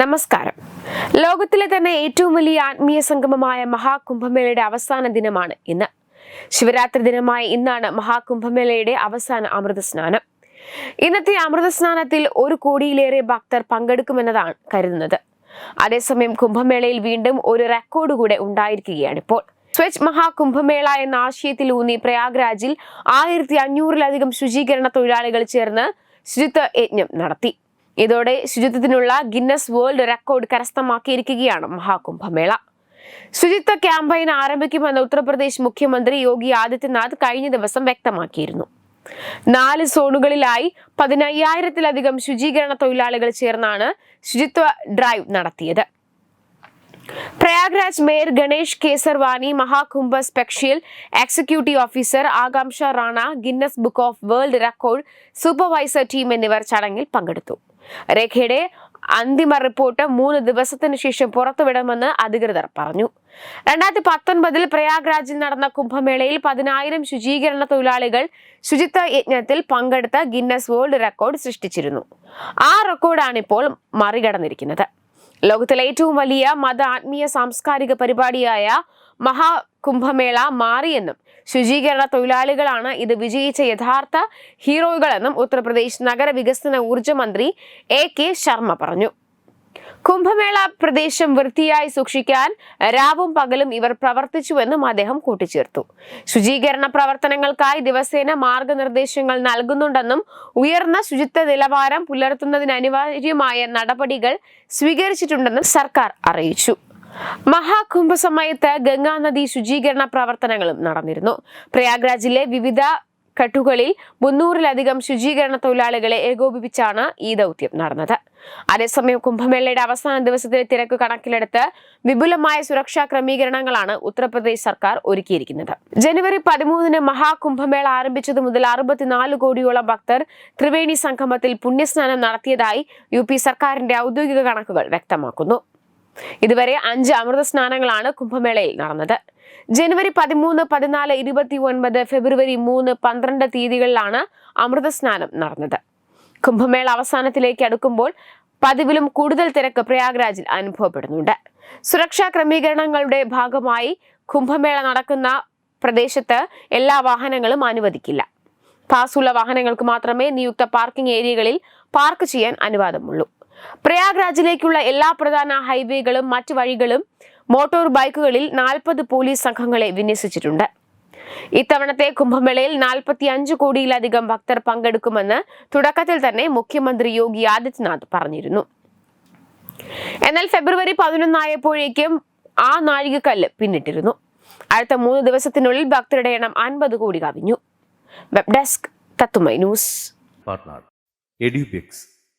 നമസ്കാരം. ലോകത്തിലെ തന്നെ ഏറ്റവും വലിയ ആത്മീയ സംഗമമായ മഹാകുംഭമേളയുടെ അവസാന ദിനമാണ് ഇന്ന്. ശിവരാത്രി ദിനമായ ഇന്നാണ് മഹാകുംഭമേളയുടെ അവസാന അമൃത സ്നാനം ഇന്നത്തെ അമൃത സ്നാനത്തിൽ ഒരു കോടിയിലേറെ ഭക്തർ പങ്കെടുക്കുമെന്നതാണ് കരുതുന്നത്. അതേസമയം കുംഭമേളയിൽ വീണ്ടും ഒരു റെക്കോർഡ് കൂടെ ഉണ്ടായിരിക്കുകയാണ് ഇപ്പോൾ. സ്വച്ഛ് മഹാകുംഭമേള എന്ന ആശയത്തിൽ ഊന്നി പ്രയാഗ്രാജിൽ ആയിരത്തി അഞ്ഞൂറിലധികം ശുചീകരണ തൊഴിലാളികൾ ചേർന്ന് ശുചിത്വ യജ്ഞം നടത്തി. ഇതോടെ ശുചിത്വത്തിനുള്ള ഗിന്നസ് വേൾഡ് റെക്കോർഡ് കരസ്ഥമാക്കിയിരിക്കുകയാണ് മഹാകുംഭമേള. ശുചിത്വ ക്യാമ്പയിൻ ആരംഭിക്കുമെന്ന് ഉത്തർപ്രദേശ് മുഖ്യമന്ത്രി യോഗി ആദിത്യനാഥ് കഴിഞ്ഞ ദിവസം വ്യക്തമാക്കിയിരുന്നു. നാല് സോണുകളിലായി പതിനയ്യായിരത്തിലധികം ശുചീകരണ തൊഴിലാളികൾ ചേർന്നാണ് ശുചിത്വ ഡ്രൈവ് നടത്തിയത്. Prayagraj mayor Ganesh Kesarwani Mahakumbh special executive officer Akanksha Rana Guinness book of world record supervisor team എന്നിവർ ചടങ്ങിൽ പങ്കെടുത്തു. രേഖയുടെ അന്തിമ റിപ്പോർട്ട് മൂന്ന് ദിവസത്തിനു ശേഷം പുറത്തുവിടുമെന്ന് അധികൃതർ പറഞ്ഞു. രണ്ടായിരത്തി പത്തൊൻപതിൽ പ്രയാഗ്രാജിൽ നടന്ന കുംഭമേളയിൽ പതിനായിരം ശുചീകരണ തൊഴിലാളികൾ ശുചിത്വ യജ്ഞത്തിൽ പങ്കെടുത്ത ഗിന്നസ് വേൾഡ് റെക്കോർഡ് സൃഷ്ടിച്ചിരുന്നു. ആ റെക്കോർഡാണ് ഇപ്പോൾ മറികടന്നിരിക്കുന്നത്. ലോകത്തിലെ ഏറ്റവും വലിയ മത ആത്മീയ സാംസ്കാരിക പരിപാടിയായ മഹാകുംഭമേള മാറിയെന്നും ശുചീകരണ തൊഴിലാളികളാണ് ഇത് വിജയിച്ച യഥാർത്ഥ ഹീറോകളെന്നും ഉത്തർപ്രദേശ് നഗരവികസന ഊർജ മന്ത്രി എ കെ ശർമ്മ പറഞ്ഞു. കുംഭമേള പ്രദേശം വൃത്തിയായി സൂക്ഷിക്കാൻ രാവും പകലും ഇവർ പ്രവർത്തിച്ചുവെന്നും അദ്ദേഹം കൂട്ടിച്ചേർത്തു. ശുചീകരണ പ്രവർത്തനങ്ങൾക്കായി ദിവസേന മാർഗനിർദ്ദേശങ്ങൾ നൽകുന്നുണ്ടെന്നും ഉയർന്ന ശുചിത്വ നിലവാരം പുലർത്തുന്നതിന് അനിവാര്യമായ നടപടികൾ സ്വീകരിച്ചിട്ടുണ്ടെന്നും സർക്കാർ അറിയിച്ചു. മഹാകുംഭ സമയത്ത് ഗംഗാനദി ശുചീകരണ പ്രവർത്തനങ്ങളും നടന്നിരുന്നു. പ്രയാഗ്രാജിലെ വിവിധ ഘട്ടുകളിൽ മുന്നൂറിലധികം ശുചീകരണ തൊഴിലാളികളെ ഏകോപിപ്പിച്ചാണ് ഈ ദൗത്യം നടന്നത്. അതേസമയം കുംഭമേളയുടെ അവസാന ദിവസത്തിലെ തിരക്ക് കണക്കിലെടുത്ത് വിപുലമായ സുരക്ഷാ ക്രമീകരണങ്ങളാണ് ഉത്തർപ്രദേശ് സർക്കാർ ഒരുക്കിയിരിക്കുന്നത്. ജനുവരി പതിമൂന്നിന് മഹാകുംഭമേള ആരംഭിച്ചത് മുതൽ അറുപത്തിനാല് കോടിയോളം ഭക്തർ ത്രിവേണി സംഗമത്തിൽ പുണ്യസ്നാനം നടത്തിയതായി യു സർക്കാരിന്റെ ഔദ്യോഗിക കണക്കുകൾ വ്യക്തമാക്കുന്നു. ഇതുവരെ അഞ്ച് അമൃത സ്നാനങ്ങളാണ് കുംഭമേളയിൽ നടന്നത്. ജനുവരി പതിമൂന്ന് പതിനാല് ഇരുപത്തി ഒൻപത് ഫെബ്രുവരി മൂന്ന് പന്ത്രണ്ട് തീയതികളിലാണ് അമൃത സ്നാനം നടന്നത്. കുംഭമേള അവസാനത്തിലേക്ക് അടുക്കുമ്പോൾ പതിവിലും കൂടുതൽ തിരക്ക് പ്രയാഗ്രാജിൽ അനുഭവപ്പെടുന്നുണ്ട്. സുരക്ഷാ ക്രമീകരണങ്ങളുടെ ഭാഗമായി കുംഭമേള നടക്കുന്ന പ്രദേശത്ത് എല്ലാ വാഹനങ്ങളും അനുവദിക്കില്ല. പാസുള്ള വാഹനങ്ങൾക്ക് മാത്രമേ നിയുക്ത പാർക്കിംഗ് ഏരിയകളിൽ പാർക്ക് ചെയ്യാൻ അനുവാദമുള്ളൂ. പ്രയാഗ്രാജിലേക്കുള്ള എല്ലാ പ്രധാന ഹൈവേകളും മറ്റു വഴികളും മോട്ടോർ ബൈക്കുകളിൽ നാൽപ്പത് പോലീസ് സംഘങ്ങളെ വിന്യസിച്ചിട്ടുണ്ട്. ഇത്തവണത്തെ കുംഭമേളയിൽ നാൽപ്പത്തി അഞ്ച് കോടിയിലധികം ഭക്തർ പങ്കെടുക്കുമെന്ന് തുടക്കത്തിൽ തന്നെ മുഖ്യമന്ത്രി യോഗി ആദിത്യനാഥ് പറഞ്ഞിരുന്നു. എന്നാൽ ഫെബ്രുവരി പതിനൊന്നായപ്പോഴേക്കും ആ നാഴികക്കല്ല് പിന്നിട്ടിരുന്നു. അടുത്ത മൂന്ന് ദിവസത്തിനുള്ളിൽ ഭക്തരുടെ എണ്ണം അൻപത് കോടി കവിഞ്ഞു. വെബ് ഡെസ്ക് തത്തുമൈ news. partner